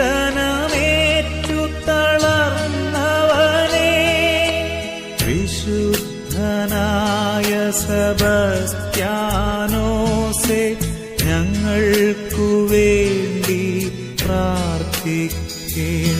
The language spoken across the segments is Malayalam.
പീഡനമേറ്റു ഞങ്ങൾക്കു വേണ്ടി പ്രാർത്ഥിക്കണമേ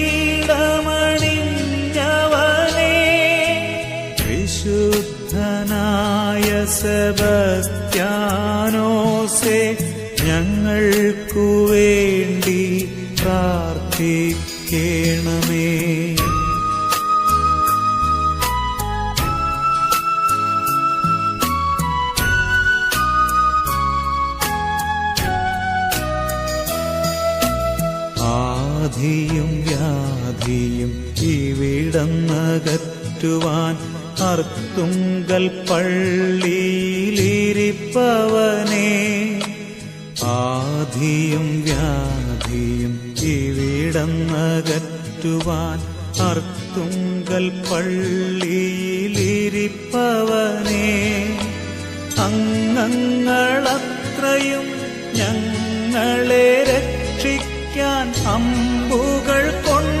സെബസ്ത്യാനോസെ ഞങ്ങൾക്കു വേണ്ടി പ്രാർത്ഥിക്കണമേ. ആധിയും വ്യാധിയും ഇവിടന്നകറ്റുവാൻ അർത്തുങ്കൽ പള്ളിയിലിരിപ്പവനെ ആധിയും വ്യാധിയും ഇവിടന്നകറ്റുവാൻ അർത്തുങ്കൽ പള്ളിയിലിരിപ്പവനെ അംഗങ്ങളത്രയും ഞങ്ങളെ രക്ഷിക്കാൻ അമ്പുകൾ കൊണ്ടു